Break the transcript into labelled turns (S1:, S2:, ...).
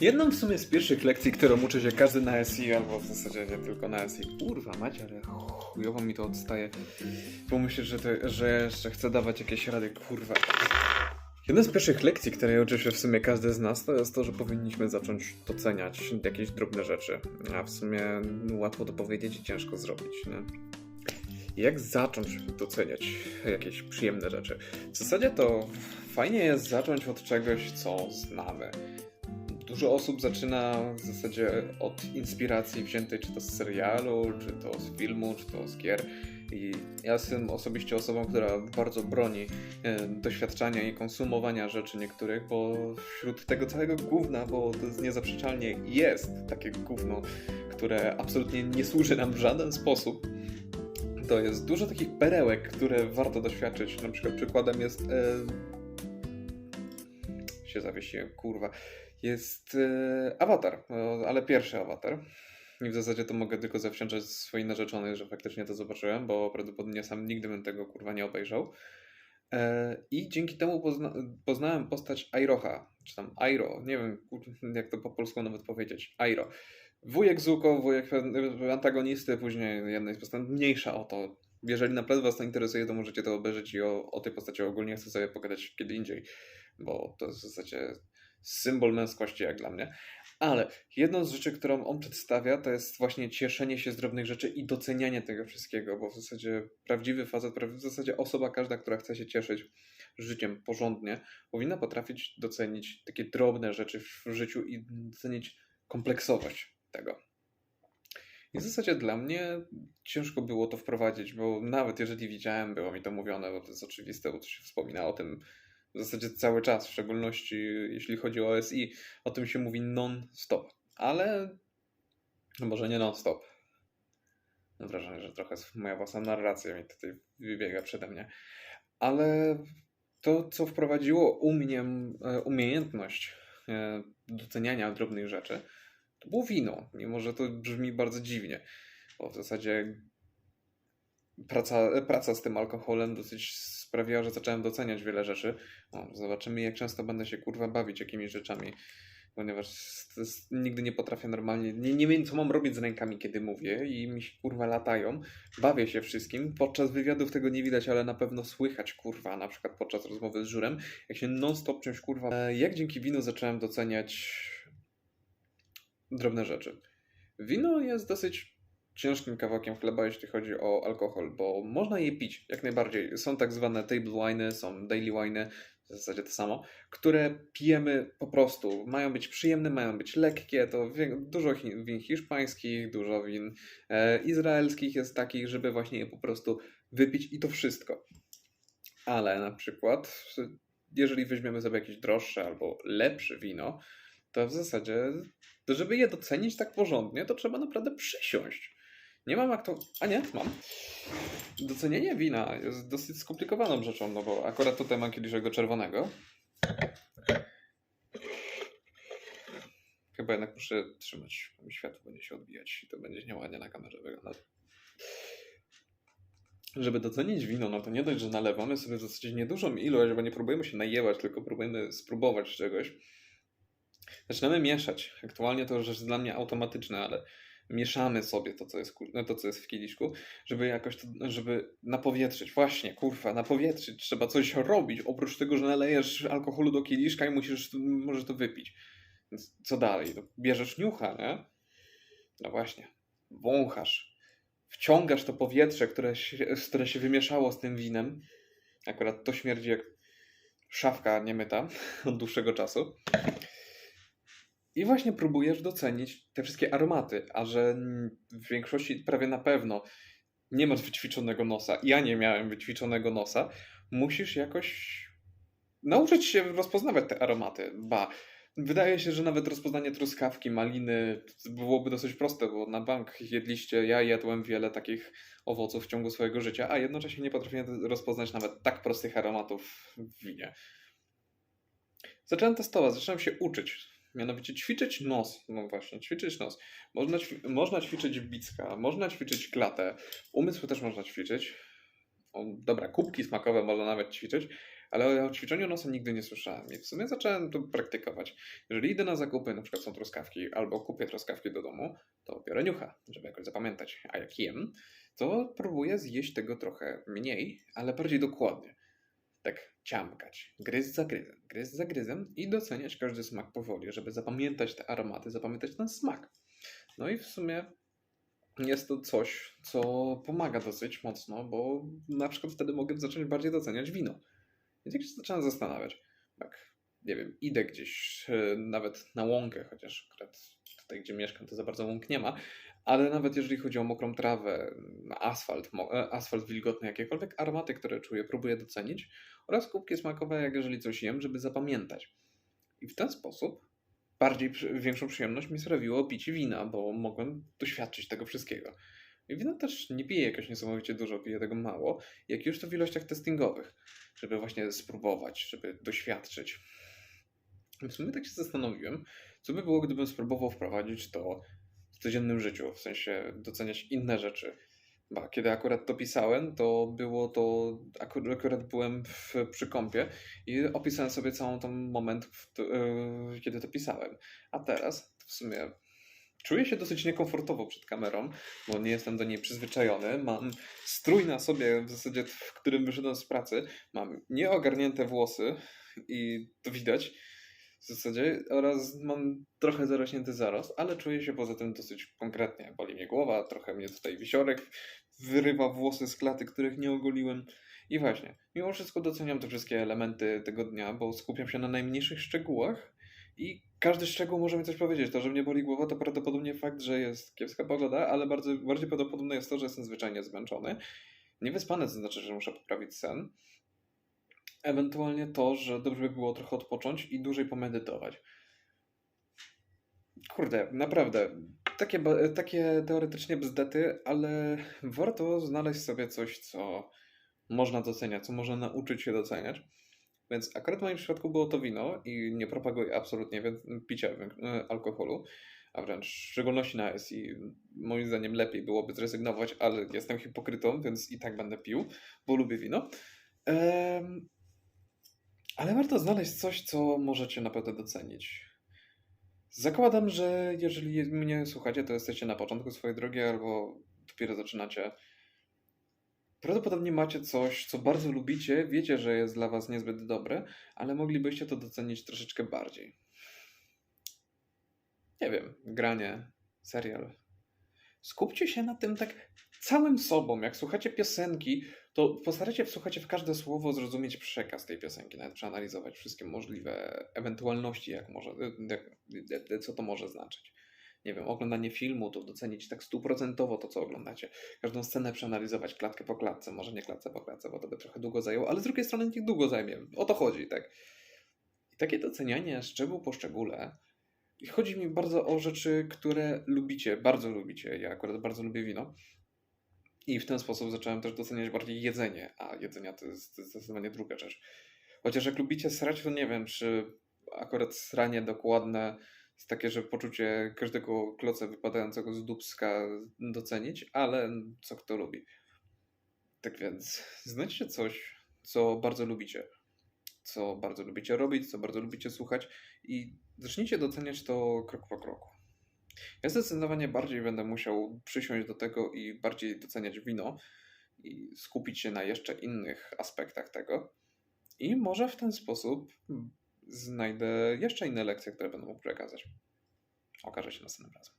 S1: Jedną w sumie z pierwszych lekcji, którą uczy się każdy na SI, albo w zasadzie nie tylko na SI. Kurwa, macie, ale chujowo mi to odstaje. Pomyślę, że, to, że jeszcze chcę dawać jakieś rady, kurwa. Jedna z pierwszych lekcji, której uczy się w sumie każdy z nas, to jest to, że powinniśmy zacząć doceniać jakieś drobne rzeczy. A w sumie łatwo to powiedzieć i ciężko zrobić, nie? Jak zacząć doceniać jakieś przyjemne rzeczy? W zasadzie to fajnie jest zacząć od czegoś, co znamy. Dużo osób zaczyna w zasadzie od inspiracji wziętej czy to z serialu, czy to z filmu, czy to z gier. I ja jestem osobiście osobą, która bardzo broni e, doświadczania i konsumowania rzeczy niektórych, bo wśród tego całego gówna, bo to jest niezaprzeczalnie jest takie gówno, które absolutnie nie służy nam w żaden sposób, to jest dużo takich perełek, które warto doświadczyć. Na przykład przykładem jest. E... się zawiesiłem, kurwa. Jest e... awatar, e, ale pierwszy awatar. I w zasadzie to mogę tylko zawdzięczać swojej narzeczonej, że faktycznie to zobaczyłem, bo prawdopodobnie sam nigdy bym tego kurwa nie obejrzał. E, I dzięki temu pozna poznałem postać Airocha, czy tam Airo, nie wiem jak to po polsku nawet powiedzieć, Airo. Wujek Zuko, wujek antagonisty, później jednej z postaci, mniejsza o to. Jeżeli naprawdę Was to interesuje, to możecie to obejrzeć i o, o tej postaci ogólnie chcę sobie pogadać kiedy indziej, bo to jest w zasadzie symbol męskości jak dla mnie. Ale jedną z rzeczy, którą on przedstawia, to jest właśnie cieszenie się z drobnych rzeczy i docenianie tego wszystkiego, bo w zasadzie prawdziwy facet, w zasadzie osoba każda, która chce się cieszyć życiem porządnie, powinna potrafić docenić takie drobne rzeczy w życiu i docenić kompleksowość tego. I w zasadzie dla mnie ciężko było to wprowadzić, bo nawet jeżeli widziałem, było mi to mówione, bo to jest oczywiste, bo to się wspomina o tym w zasadzie cały czas, w szczególności jeśli chodzi o SI, o tym się mówi non-stop, ale no może nie non-stop. Mam wrażenie, że trochę moja własna narracja mi tutaj wybiega przede mnie, ale to, co wprowadziło u mnie e, umiejętność e, doceniania drobnych rzeczy, to było wino, mimo że to brzmi bardzo dziwnie, bo w zasadzie praca, praca z tym alkoholem dosyć sprawiła, że zacząłem doceniać wiele rzeczy. No, zobaczymy, jak często będę się kurwa bawić jakimiś rzeczami, ponieważ nigdy nie potrafię normalnie, nie, nie wiem co mam robić z rękami, kiedy mówię i mi się kurwa latają. Bawię się wszystkim. Podczas wywiadów tego nie widać, ale na pewno słychać kurwa, na przykład podczas rozmowy z żurem, jak się non-stop czymś kurwa. E, jak dzięki winu zacząłem doceniać drobne rzeczy. Wino jest dosyć ciężkim kawałkiem chleba, jeśli chodzi o alkohol, bo można je pić jak najbardziej. Są tak zwane table winy, są daily winy, w zasadzie to samo, które pijemy po prostu. Mają być przyjemne, mają być lekkie. To dużo win hiszpańskich, dużo win e, izraelskich jest takich, żeby właśnie je po prostu wypić i to wszystko. Ale na przykład, jeżeli weźmiemy sobie jakieś droższe albo lepsze wino, to w zasadzie, żeby je docenić tak porządnie, to trzeba naprawdę przysiąść. Nie mam jak to. A nie, mam. Docenienie wina jest dosyć skomplikowaną rzeczą, no bo akurat tutaj mam kieliszego czerwonego. Chyba jednak muszę trzymać, bo mi światło będzie się odbijać i to będzie nieładnie na kamerze wyglądać. Żeby docenić wino, no to nie dość, że nalewamy sobie w zasadzie niedużą ilość, bo nie próbujemy się najewać, tylko próbujemy spróbować czegoś. Zaczynamy mieszać. Aktualnie to już jest dla mnie automatyczne, ale mieszamy sobie to, co jest, no, to, co jest w kieliszku, żeby jakoś to, żeby napowietrzyć. Właśnie, kurwa, napowietrzyć. Trzeba coś robić, oprócz tego, że nalejesz alkoholu do kieliszka i musisz, możesz to wypić. Więc co dalej? To bierzesz niucha, nie? No właśnie. Wąchasz. Wciągasz to powietrze, które się, które się wymieszało z tym winem. Akurat to śmierdzi jak szafka niemyta od dłuższego czasu. I właśnie próbujesz docenić te wszystkie aromaty, a że w większości prawie na pewno nie masz wyćwiczonego nosa, ja nie miałem wyćwiczonego nosa, musisz jakoś nauczyć się rozpoznawać te aromaty. Ba, wydaje się, że nawet rozpoznanie truskawki, maliny byłoby dosyć proste, bo na bank jedliście, ja jadłem wiele takich owoców w ciągu swojego życia, a jednocześnie nie potrafiłem rozpoznać nawet tak prostych aromatów w winie. Zacząłem testować, zacząłem się uczyć Mianowicie ćwiczyć nos. No właśnie, ćwiczyć nos. Można, można ćwiczyć bicka, można ćwiczyć klatę. Umysł też można ćwiczyć. O, dobra, kubki smakowe można nawet ćwiczyć, ale o ćwiczeniu nosem nigdy nie słyszałem i w sumie zacząłem to praktykować. Jeżeli idę na zakupy, na przykład są truskawki, albo kupię truskawki do domu, to biorę niucha, żeby jakoś zapamiętać. A jak jem, to próbuję zjeść tego trochę mniej, ale bardziej dokładnie. Tak ciamkać, gryz za gryzem, gryz za gryzem i doceniać każdy smak powoli, żeby zapamiętać te aromaty, zapamiętać ten smak. No i w sumie jest to coś, co pomaga dosyć mocno, bo na przykład wtedy mogę zacząć bardziej doceniać wino. Więc jak się zacząłem zastanawiać, jak, nie wiem, idę gdzieś, e, nawet na łąkę, chociaż akurat tutaj, gdzie mieszkam, to za bardzo łąk nie ma, ale nawet jeżeli chodzi o mokrą trawę, asfalt, e, asfalt wilgotny, jakiekolwiek aromaty, które czuję, próbuję docenić oraz kubki smakowe, jak jeżeli coś jem, żeby zapamiętać. I w ten sposób bardziej, większą przyjemność mi sprawiło picie wina, bo mogłem doświadczyć tego wszystkiego. I wina też nie piję jakoś niesamowicie dużo, piję tego mało, jak już to w ilościach testingowych, żeby właśnie spróbować, żeby doświadczyć. W sumie tak się zastanowiłem, co by było, gdybym spróbował wprowadzić to codziennym życiu, w sensie doceniać inne rzeczy. Kiedy akurat to pisałem, to było to, akurat, byłem w, przy kąpie i opisałem sobie całą ten moment, yy, kiedy to pisałem. A teraz w sumie czuję się dosyć niekomfortowo przed kamerą, bo nie jestem do niej przyzwyczajony. Mam strój na sobie, w zasadzie w którym wyszedłem z pracy. Mam nieogarnięte włosy i to widać w zasadzie oraz mam trochę zarośnięty zarost, ale czuję się poza tym dosyć konkretnie. Boli mnie głowa, trochę mnie tutaj wisiorek wyrywa włosy z klaty, których nie ogoliłem. I właśnie, mimo wszystko doceniam te wszystkie elementy tego dnia, bo skupiam się na najmniejszych szczegółach i każdy szczegół może mi coś powiedzieć. To, że mnie boli głowa, to prawdopodobnie fakt, że jest kiepska pogoda, ale bardzo, bardziej prawdopodobne jest to, że jestem zwyczajnie zmęczony. Niewyspany to znaczy, że muszę poprawić sen. Ewentualnie to, że dobrze by było trochę odpocząć i dłużej pomedytować. Kurde, naprawdę, takie, takie teoretycznie bzdety, ale warto znaleźć sobie coś, co można doceniać, co można nauczyć się doceniać. Więc akurat w moim przypadku było to wino i nie propaguję absolutnie picia wię- alkoholu, a wręcz w szczególności na S i moim zdaniem lepiej byłoby zrezygnować, ale jestem hipokrytą, więc i tak będę pił, bo lubię wino. Ale warto znaleźć coś, co możecie naprawdę docenić. Zakładam, że jeżeli mnie słuchacie, to jesteście na początku swojej drogi albo dopiero zaczynacie. Prawdopodobnie macie coś, co bardzo lubicie, wiecie, że jest dla was niezbyt dobre, ale moglibyście to docenić troszeczkę bardziej. Nie wiem, granie, serial. Skupcie się na tym tak całym sobą. Jak słuchacie piosenki, to postarajcie wsłuchać w każde słowo, zrozumieć przekaz tej piosenki, nawet przeanalizować wszystkie możliwe ewentualności, jak może, jak, co to może znaczyć. Nie wiem, oglądanie filmu, to docenić tak stuprocentowo to, co oglądacie. Każdą scenę przeanalizować klatkę po klatce, może nie klatce po klatce, bo to by trochę długo zajęło, ale z drugiej strony niech długo zajmie. O to chodzi, tak? I takie docenianie szczegół po szczególe. Chodzi mi bardzo o rzeczy, które lubicie, bardzo lubicie. Ja akurat bardzo lubię wino. I w ten sposób zacząłem też doceniać bardziej jedzenie, a jedzenia to jest zdecydowanie druga rzecz. Chociaż jak lubicie srać, to nie wiem, czy akurat sranie dokładne jest takie, że poczucie każdego kloca wypadającego z dubska docenić, ale co kto lubi. Tak więc znajdźcie coś, co bardzo lubicie, co bardzo lubicie robić, co bardzo lubicie słuchać i zacznijcie doceniać to krok po kroku. Ja zdecydowanie bardziej będę musiał przysiąść do tego i bardziej doceniać wino i skupić się na jeszcze innych aspektach tego. I może w ten sposób znajdę jeszcze inne lekcje, które będę mógł przekazać. Okaże się następnym razem.